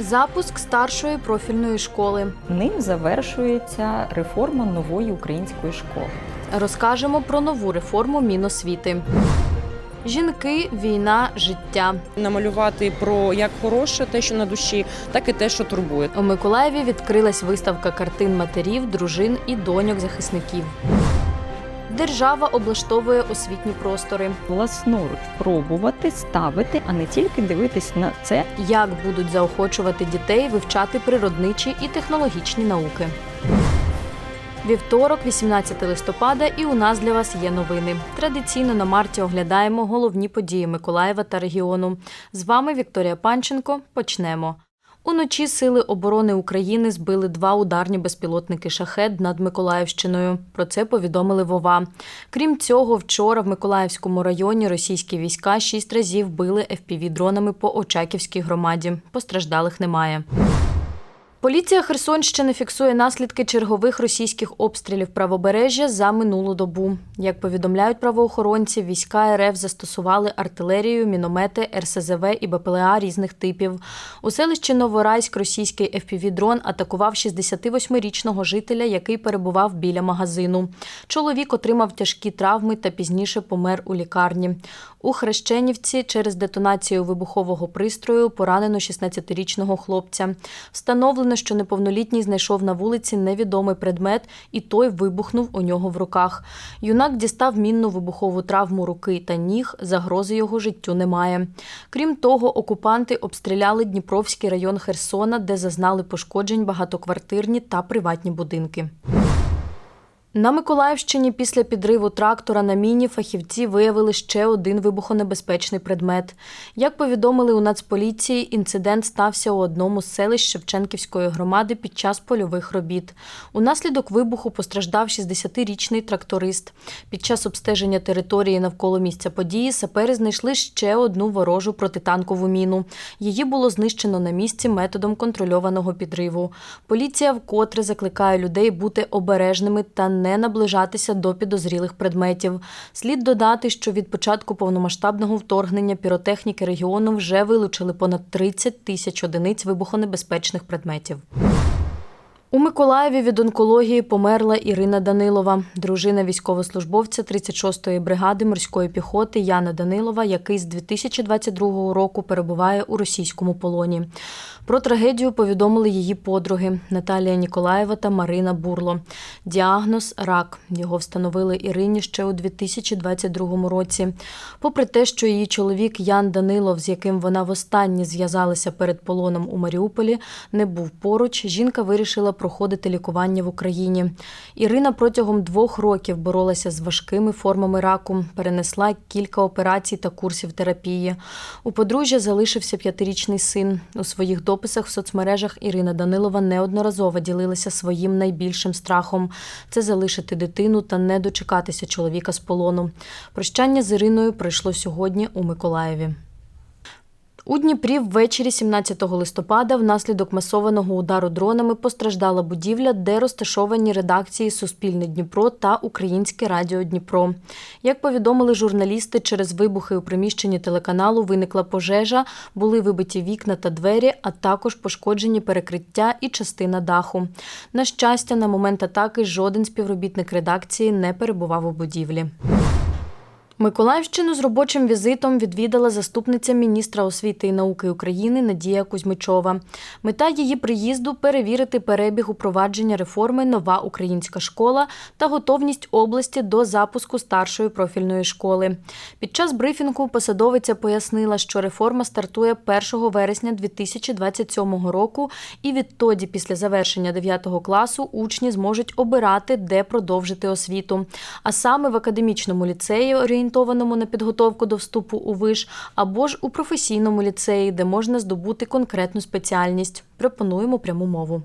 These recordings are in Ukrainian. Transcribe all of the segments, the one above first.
Запуск старшої профільної школи. Ним завершується реформа нової української школи. Розкажемо про нову реформу Міносвіти. Жінки, війна, життя. намалювати про як хороше, те, що на душі, так і те, що турбує. У Миколаєві відкрилась виставка картин матерів, дружин і доньок захисників. Держава облаштовує освітні простори. Власноруч пробувати, ставити, а не тільки дивитись на це. Як будуть заохочувати дітей вивчати природничі і технологічні науки. Вівторок, 18 листопада, і у нас для вас є новини. Традиційно на марті оглядаємо головні події Миколаєва та регіону. З вами Вікторія Панченко. Почнемо. Уночі Сили оборони України збили два ударні безпілотники шахет над Миколаївщиною. Про це повідомили Вова. Крім цього, вчора в Миколаївському районі російські війська шість разів били FPV-дронами по Очаківській громаді. Постраждалих немає. Поліція Херсонщини фіксує наслідки чергових російських обстрілів правобережжя за минулу добу. Як повідомляють правоохоронці, війська РФ застосували артилерію, міномети, РСЗВ і БПЛА різних типів. У селищі Новорайськ російський FPV-дрон атакував 68-річного жителя, який перебував біля магазину. Чоловік отримав тяжкі травми та пізніше помер у лікарні. У Хрещенівці через детонацію вибухового пристрою поранено 16-річного хлопця. Встановлено, що неповнолітній знайшов на вулиці невідомий предмет, і той вибухнув у нього в руках. Юнак дістав мінну вибухову травму руки та ніг. Загрози його життю немає. Крім того, окупанти обстріляли Дніпровський район Херсона, де зазнали пошкоджень багатоквартирні та приватні будинки. На Миколаївщині після підриву трактора на міні фахівці виявили ще один вибухонебезпечний предмет. Як повідомили у Нацполіції, інцидент стався у одному з селищ Шевченківської громади під час польових робіт. Унаслідок вибуху постраждав 60-річний тракторист. Під час обстеження території навколо місця події сапери знайшли ще одну ворожу протитанкову міну. Її було знищено на місці методом контрольованого підриву. Поліція вкотре закликає людей бути обережними та не наближатися до підозрілих предметів. Слід додати, що від початку повномасштабного вторгнення піротехніки регіону вже вилучили понад 30 тисяч одиниць вибухонебезпечних предметів. У Миколаєві від онкології померла Ірина Данилова, дружина військовослужбовця 36-ї бригади морської піхоти Яна Данилова, який з 2022 року перебуває у російському полоні. Про трагедію повідомили її подруги Наталія Ніколаєва та Марина Бурло. Діагноз рак. Його встановили Ірині ще у 2022 році. Попри те, що її чоловік Ян Данилов, з яким вона востаннє зв'язалася перед полоном у Маріуполі, не був поруч, жінка вирішила проходити лікування в Україні. Ірина протягом двох років боролася з важкими формами раку, перенесла кілька операцій та курсів терапії. У подружжя залишився п'ятирічний син. У своїх дописах в соцмережах Ірина Данилова неодноразово ділилася своїм найбільшим страхом це залишити дитину та не дочекатися чоловіка з полону. Прощання з Іриною пройшло сьогодні у Миколаєві. У Дніпрі ввечері 17 листопада внаслідок масованого удару дронами постраждала будівля, де розташовані редакції Суспільне Дніпро та Українське Радіо Дніпро. Як повідомили журналісти, через вибухи у приміщенні телеканалу виникла пожежа, були вибиті вікна та двері, а також пошкоджені перекриття і частина даху. На щастя, на момент атаки жоден співробітник редакції не перебував у будівлі. Миколаївщину з робочим візитом відвідала заступниця міністра освіти і науки України Надія Кузьмичова. Мета її приїзду перевірити перебіг упровадження реформи Нова українська школа та готовність області до запуску старшої профільної школи. Під час брифінгу посадовиця пояснила, що реформа стартує 1 вересня 2027 року, і відтоді, після завершення 9 класу, учні зможуть обирати, де продовжити освіту. А саме в академічному ліцеї орієнтованому на підготовку до вступу у виш, або ж у професійному ліцеї, де можна здобути конкретну спеціальність. Пропонуємо пряму мову.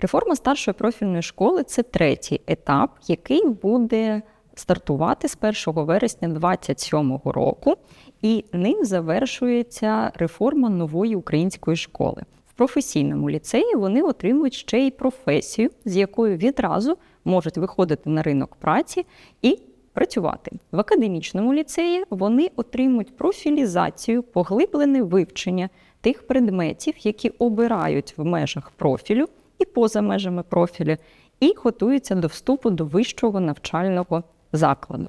Реформа старшої профільної школи це третій етап, який буде стартувати з 1 вересня 2027 року, і ним завершується реформа нової української школи. В професійному ліцеї вони отримують ще й професію, з якою відразу можуть виходити на ринок праці і працювати. В академічному ліцеї вони отримують профілізацію, поглиблене вивчення тих предметів, які обирають в межах профілю і поза межами профілю, і готуються до вступу до вищого навчального закладу.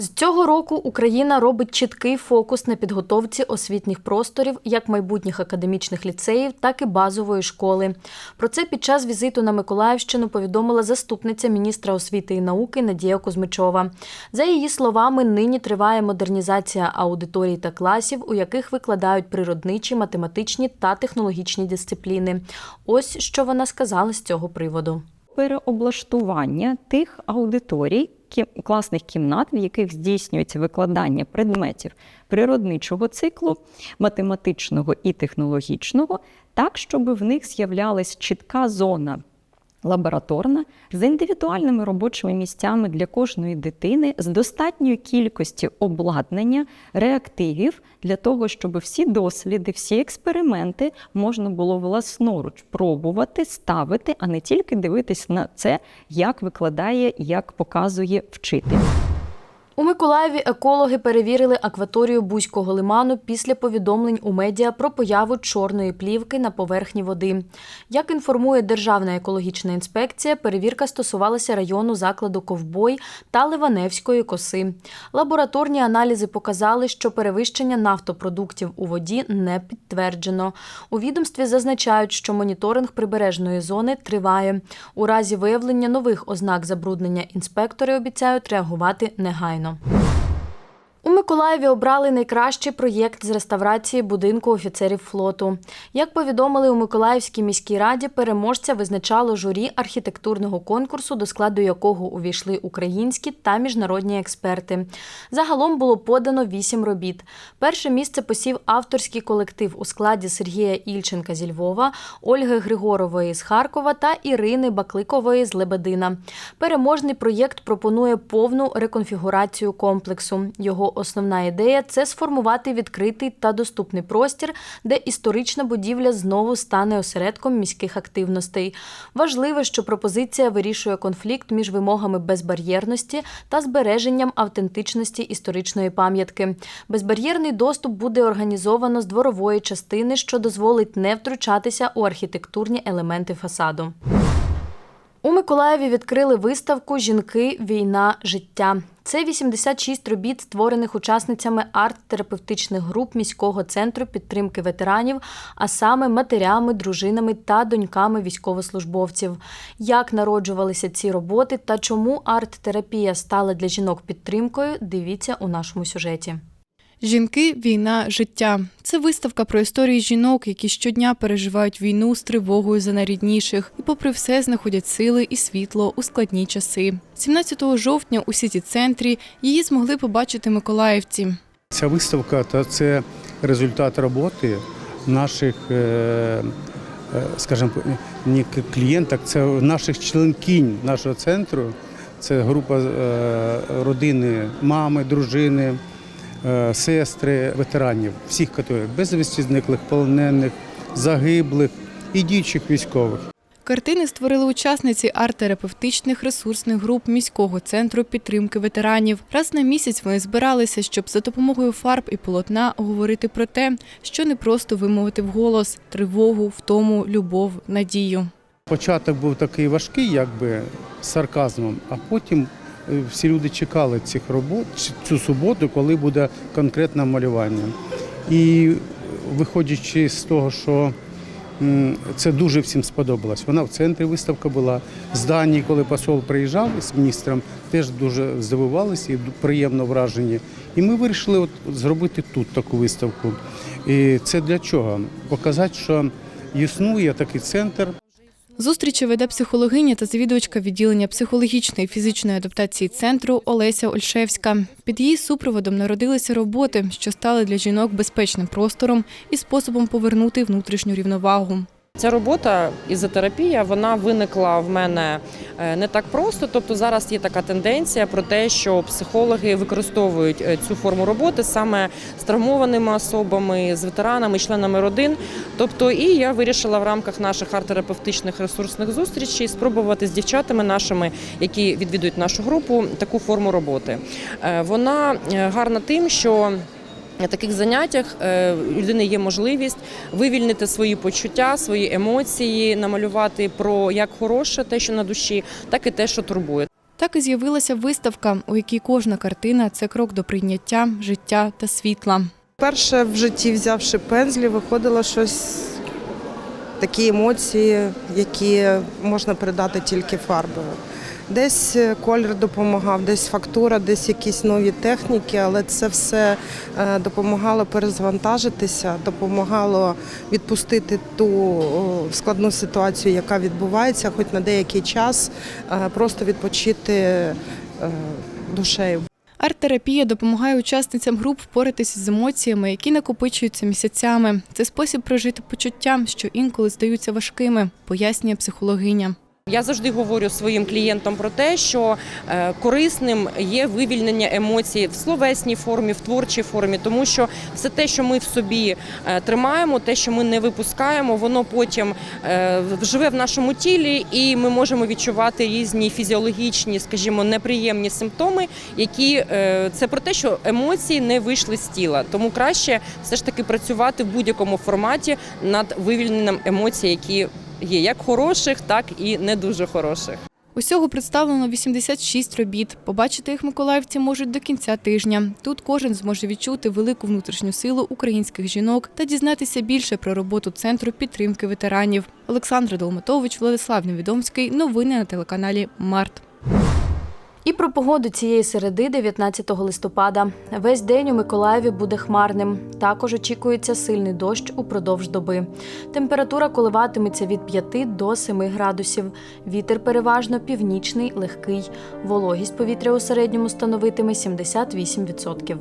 З цього року Україна робить чіткий фокус на підготовці освітніх просторів як майбутніх академічних ліцеїв, так і базової школи. Про це під час візиту на Миколаївщину повідомила заступниця міністра освіти і науки Надія Кузьмичова. За її словами, нині триває модернізація аудиторій та класів, у яких викладають природничі, математичні та технологічні дисципліни. Ось що вона сказала з цього приводу. переоблаштування тих аудиторій, кі- класних кімнат, в яких здійснюється викладання предметів природничого циклу, математичного і технологічного, так, щоб в них з'являлась чітка зона. Лабораторна з індивідуальними робочими місцями для кожної дитини, з достатньою кількості обладнання, реактивів для того, щоб всі досліди, всі експерименти можна було власноруч пробувати, ставити, а не тільки дивитись на це, як викладає, як показує вчитель. У Миколаєві екологи перевірили акваторію Бузького лиману після повідомлень у медіа про появу чорної плівки на поверхні води. Як інформує Державна екологічна інспекція, перевірка стосувалася району закладу Ковбой та Ливаневської коси. Лабораторні аналізи показали, що перевищення нафтопродуктів у воді не підтверджено. У відомстві зазначають, що моніторинг прибережної зони триває. У разі виявлення нових ознак забруднення інспектори обіцяють реагувати негайно. കാണും У Миколаєві обрали найкращий проєкт з реставрації будинку офіцерів флоту. Як повідомили у Миколаївській міській раді, переможця визначало журі архітектурного конкурсу, до складу якого увійшли українські та міжнародні експерти. Загалом було подано вісім робіт. Перше місце посів авторський колектив у складі Сергія Ільченка зі Львова, Ольги Григорової з Харкова та Ірини Бакликової з Лебедина. Переможний проєкт пропонує повну реконфігурацію комплексу. Його основна ідея це сформувати відкритий та доступний простір, де історична будівля знову стане осередком міських активностей. Важливо, що пропозиція вирішує конфлікт між вимогами безбар'єрності та збереженням автентичності історичної пам'ятки. Безбар'єрний доступ буде організовано з дворової частини, що дозволить не втручатися у архітектурні елементи фасаду. У Миколаєві відкрили виставку Жінки, війна, життя. Це 86 робіт, створених учасницями арт-терапевтичних груп міського центру підтримки ветеранів, а саме матерями, дружинами та доньками військовослужбовців. Як народжувалися ці роботи та чому арт-терапія стала для жінок підтримкою, дивіться у нашому сюжеті. Жінки, війна, життя це виставка про історії жінок, які щодня переживають війну з тривогою за найрідніших і, попри все, знаходять сили і світло у складні часи. 17 жовтня у сіті центрі її змогли побачити миколаївці. Ця виставка та це результат роботи наших, е, е, скажімо, не клієнток, це наших членкінь нашого центру. Це група е, родини, мами, дружини, сестри, ветеранів, всіх категорій, безвісті зниклих, полонених, загиблих і діючих військових. Картини створили учасниці арт-терапевтичних ресурсних груп міського центру підтримки ветеранів. Раз на місяць вони збиралися, щоб за допомогою фарб і полотна говорити про те, що не просто вимовити вголос – тривогу, втому, любов, надію. Початок був такий важкий, якби з сарказмом, а потім е, всі люди чекали цих робот цю суботу, коли буде конкретне малювання. І виходячи з того, що це дуже всім сподобалось. Вона в центрі виставка була. З Данії, коли посол приїжджав з міністром, теж дуже здивувалися і приємно вражені. І ми вирішили от зробити тут таку виставку. І це для чого? Показати, що існує такий центр. Зустрічі веде психологиня та завідувачка відділення психологічної і фізичної адаптації центру Олеся Ольшевська. Під її супроводом народилися роботи, що стали для жінок безпечним простором і способом повернути внутрішню рівновагу. Ця робота ізотерапія вона виникла в мене е, не так просто. Тобто зараз є така тенденція про те, що психологи використовують е, цю форму роботи саме з травмованими особами, з ветеранами, членами родин. Тобто, і я вирішила в рамках наших арт-терапевтичних ресурсних зустрічей спробувати з дівчатами нашими, які відвідують нашу групу, таку форму роботи. Е, Вона гарна тим, що на таких заняттях е, у людини є можливість вивільнити свої почуття, свої емоції, намалювати про як хороше, те, що на душі, так і те, що турбує. Так і з'явилася виставка, у якій кожна картина це крок до прийняття, життя та світла. Перше в житті, взявши пензлі, виходило щось такі емоції, які можна передати тільки фарбою. Десь колір допомагав, десь фактура, десь якісь нові техніки, але це все е, допомагало перезвантажитися, допомагало відпустити ту складну ситуацію, яка відбувається, хоч на деякий час е, просто відпочити е, душею. Арт-терапія допомагає учасницям груп впоратися з емоціями, які накопичуються місяцями. Це спосіб прожити почуття, що інколи здаються важкими, пояснює психологиня. Я завжди говорю своїм клієнтам про те, що е, корисним є вивільнення емоцій в словесній формі, в творчій формі, тому що все те, що ми в собі е, тримаємо, те, що ми не випускаємо, воно потім е, живе в нашому тілі, і ми можемо відчувати різні фізіологічні, скажімо, неприємні симптоми, які це про те, що емоції не вийшли з тіла. Тому краще все ж таки працювати в будь-якому форматі над вивільненням емоцій, які є як хороших, так і не дуже хороших. Усього представлено 86 робіт. Побачити їх миколаївці можуть до кінця тижня. Тут кожен зможе відчути велику внутрішню силу українських жінок та дізнатися більше про роботу центру підтримки ветеранів. Олександр Долматович, Владислав Невідомський. Новини на телеканалі Март. І про погоду цієї середи, 19 листопада. Весь день у Миколаєві буде хмарним. Також очікується сильний дощ упродовж доби. Температура коливатиметься від 5 до 7 градусів. Вітер переважно північний, легкий. Вологість повітря у середньому становитиме 78%.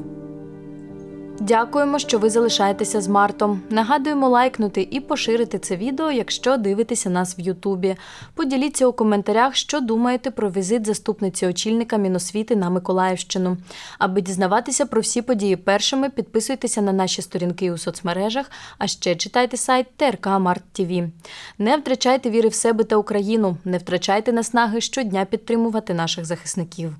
Дякуємо, що ви залишаєтеся з Мартом. Нагадуємо лайкнути і поширити це відео, якщо дивитеся нас в Ютубі. Поділіться у коментарях, що думаєте про візит заступниці очільника Міносвіти на Миколаївщину. Аби дізнаватися про всі події першими, підписуйтеся на наші сторінки у соцмережах, а ще читайте сайт ТРК Март ТВ. Не втрачайте віри в себе та Україну, не втрачайте наснаги щодня підтримувати наших захисників.